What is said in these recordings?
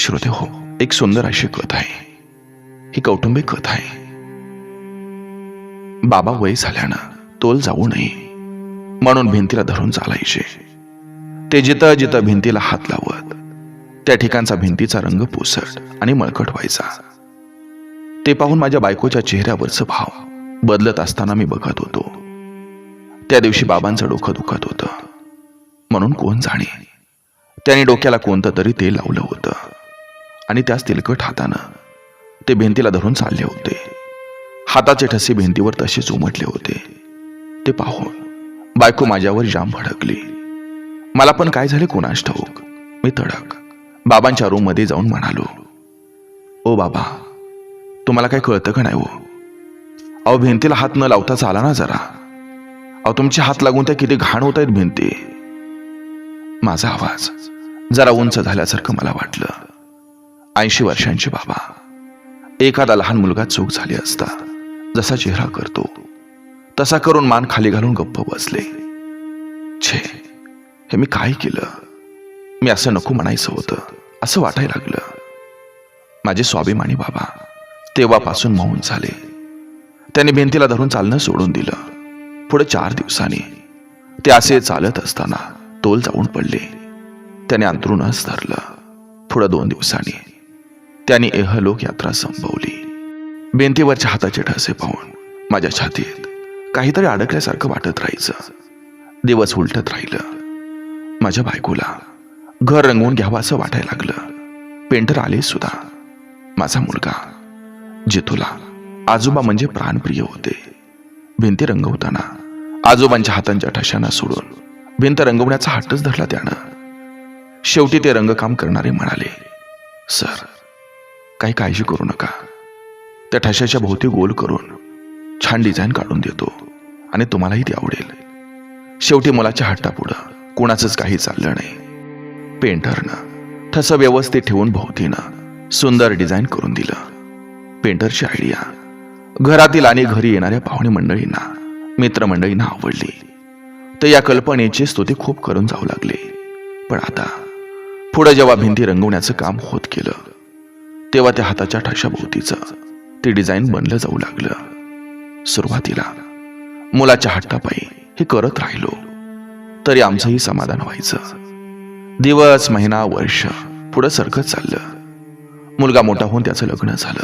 श्रोते हो. एक सुंदर अशी कथा आहे. ही कौटुंबिक कथा आहे. बाबा वय झाल्यानं तोल जाऊ नये म्हणून भिंतीला धरून चालायचे. ते जिथं जिथं भिंतीला हात लावत त्या ठिकाणचा भिंतीचा रंग पुसट आणि मळकट व्हायचा. ते पाहून माझ्या बायकोच्या चेहऱ्यावरचं भाव बदलत असताना मी बघत होतो. त्या दिवशी बाबांचं डोकं दुखत होतं. म्हणून कोण जाणे? त्याने डोक्याला कोणतं तरी ते लावलं होतं. आणि त्याच तिलकट हातानं. ते भिंतीला धरून चालले होते. हाताचे ठसे भिंतीवर तसेच उमटले होते. ते पाहून बायको माझ्यावर जाम भडकली. मला पण काय झाले कोणास ठाऊक? मी तडक. बाबांच्या रूममध्ये जाऊन म्हणालो ओ बाबा तुम्हाला काय कळतं का नाही हो? अहो भिंतीला हात न लावता चाला ना जरा. अहो तुमचे हात लागून त्या किती घाण होत आहेत भिंती. माझा आवाज जरा उंच झाल्यासारखं मला वाटलं. ऐंशी वर्षांचे बाबा. एखादा लहान मुलगा चूक झाली असता जसा चेहरा करतो तसा करून मान खाली घालून गप्प बसले. छे हे मी काय केलं? मी असं नको म्हणायचं होतं असं वाटायला लागलं. माझे स्वाभिमानी बाबा तेव्हापासून मौन झाले. त्याने भिंतीला धरून चालणं सोडून दिलं. पुढे चार दिवसांनी ते असे चालत असताना तोल जाऊन पडले. त्याने अंतरूनच धरलं. पुढं दोन दिवसांनी त्यांनी एहलोक यात्रा संपवली. भिंतीवरच्या हाताचे ठसे पाहून माझ्या छातीत काहीतरी अडकल्यासारखं वाटत राहायचं. दिवस उलटत राहिलं. माझ्या बायकोला घर रंगवून घ्यावं असं वाटायला लागलं. पेंटर आले सुद्धा. माझा मुलगा जितूला आजोबा म्हणजे प्राणप्रिय होते. भिंती रंगवताना आजोबांच्या हातांच्या ठशांना सोडून भिंत रंगवण्याचा हट्टच धरला त्यानं. शेवटी ते रंगकाम करणारे म्हणाले सर काही काळजी करू नका. त्या ठशाच्या भोवती गोल करून छान डिझाईन काढून देतो आणि तुम्हालाही ते आवडेल. शेवटी मुलाच्या हट्टापुढं कुणाचंच काही चाललं नाही. पेंटरनं ठसं व्यवस्थित ठेवून भोवतीनं सुंदर डिझाईन करून दिलं. पेंटरची आयडिया घरातील आणि घरी येणाऱ्या पाहुणे मंडळींना मित्रमंडळींना आवडली. तर या कल्पनेची स्तुती खूप करून जाऊ लागले. पण आता पुढं जेव्हा भिंती रंगवण्याचं काम होत गेलं तेव्हा त्या हाताच्या ठशाभोवतीचं ते डिझाईन बनलं जाऊ लागलं. सुरुवातीला मुलाच्या हट्टापायी हे करत राहिलो. तरी आमचंही समाधान व्हायचं. दिवस महिना वर्ष पुढं सरकत चाललं. मुलगा मोठा होऊन त्याचं लग्न झालं.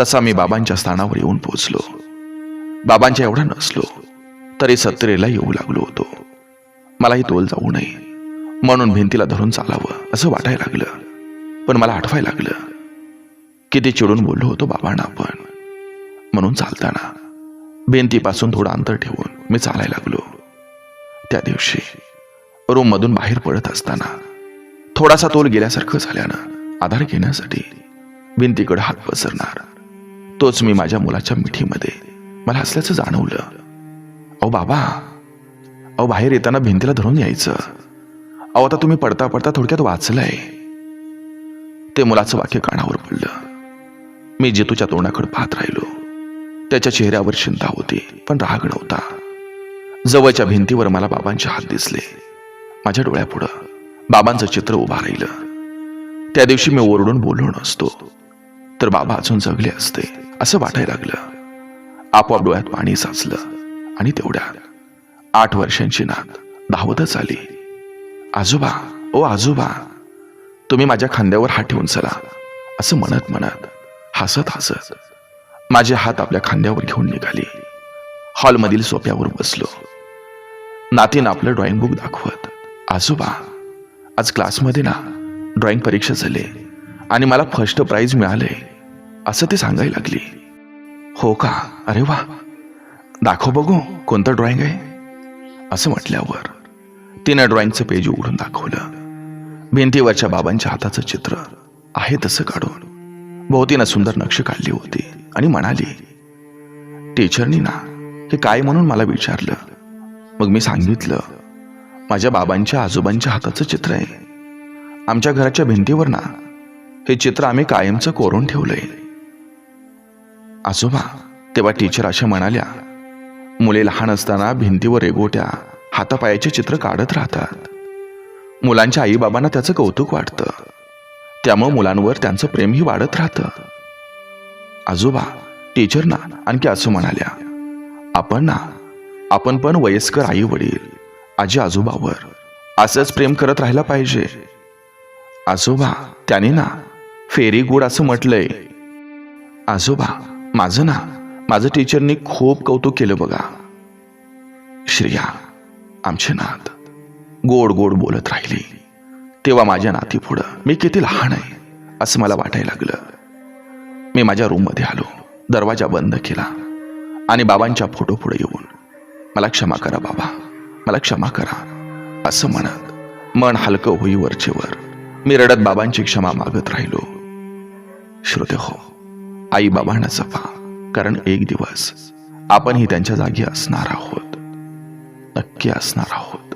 तसा मी बाबांच्या स्थानावर येऊन पोचलो. बाबांच्या एवढा नसलो तरी सत्रेला येऊ लागलो होतो. मलाही तोल जाऊ नये. म्हणून भिंतीला धरून चालावं असं वाटायला लागलं. पण मला आठवायला लागलं. किती चिडून बोललो होतो बाबांना आपण. म्हणून चालताना भिंतीपासून थोडं अंतर ठेवून मी चालायला लागलो. त्या दिवशी रूममधून बाहेर पडत असताना थोडासा तोल गेल्यासारखं झाल्यानं आधार घेण्यासाठी भिंतीकडे हात पसरणार. तोच मी माझ्या मुलाच्या मिठीमध्ये. मला असल्याचं जाणवलं. अहो बाबा अहो बाहेर येताना भिंतीला धरून यायचं. अहो आता तुम्ही पडता पडता थोडक्यात वाचलंय. ते मुलाचं वाक्य कानावर पडलं. मी जितूच्या तोंडाकडे पाहत राहिलो. त्याच्या चेहऱ्यावर चिंता होती पण राग नव्हता जवळच्या भिंतीवर मला बाबांचे हात दिसले. माझ्या डोळ्यापुढं बाबांचं चित्र उभा राहिलं. त्या दिवशी मी ओरडून बोललो नसतो. तर बाबा अजून जगले असते असं वाटायला लागलं. आपोआप डोळ्यात पाणी साचलं आणि तेवढ्यात आठ वर्षांची नात धावतच आली. आजोबा ओ आजोबा तुम्ही माझ्या खांद्यावर हात ठेवून चला असं म्हणत म्हणत हसत हसत माझे हात आपल्या खांद्यावर घेऊन निघाली. हॉलमधील सोप्यावर बसलो. नातीनं आपलं ड्रॉइंग बुक दाखवत आजोबा आज क्लासमध्ये ना ड्रॉइंग परीक्षा झाली आणि मला फर्स्ट प्राइज मिळाले असं ते सांगायला लागली. हो का? अरे वा! दाखव बघू कोणतं ड्रॉइंग आहे? असं म्हटल्यावर तिनं ड्रॉइंगचं पेज उघडून दाखवलं. भिंतीवरच्या बाबांच्या हाताचं चित्र आहे तसं काढून. भोवतीनं सुंदर नक्षी काढली होती आणि म्हणाली टीचरनी ना हे काय म्हणून मला विचारलं? मग मी सांगितलं माझ्या बाबांच्या आजोबांच्या हाताचं चित्र आहे. आमच्या घराच्या भिंतीवर ना हे चित्र आम्ही कायमचं कोरून ठेवलंय. आजोबा तेव्हा टीचर अशा म्हणाल्या मुले लहान असताना भिंतीवर रेगोट्या हातापायाचे चित्र काढत राहतात. मुलांच्या आईबाबांना त्याचं कौतुक वाटतं. त्यामुळं मुलांवर त्यांचं प्रेमही वाढत राहतं. आजोबा टीचर ना आणखी असं म्हणाल्या आपण ना आपण पण वयस्कर आई वडील आजी आजोबावर असंच प्रेम करत राहायला पाहिजे. आजोबा त्याने ना फेरी गुड असं म्हटलंय. आजोबा माझं ना माझं टीचरनी खूप कौतुक केलं बघा. श्रेया आमचे नात गोड गोड बोलत राहिली. तेव्हा माझ्या नाती पुढं. मी किती लहान आहे असं मला वाटायला लागलं. मी माझ्या रूममध्ये आलो दरवाजा बंद केला आणि बाबांच्या फोटो पुढे येऊन मला क्षमा करा बाबा मला क्षमा करा असं म्हणत मन हलकं होई वरचेवर मी रडत बाबांची क्षमा मागत राहिलो. श्रोते हो आई बाबांना जपा कारण एक दिवस आपणही त्यांच्या जागी असणार आहोत नक्की असणार आहोत.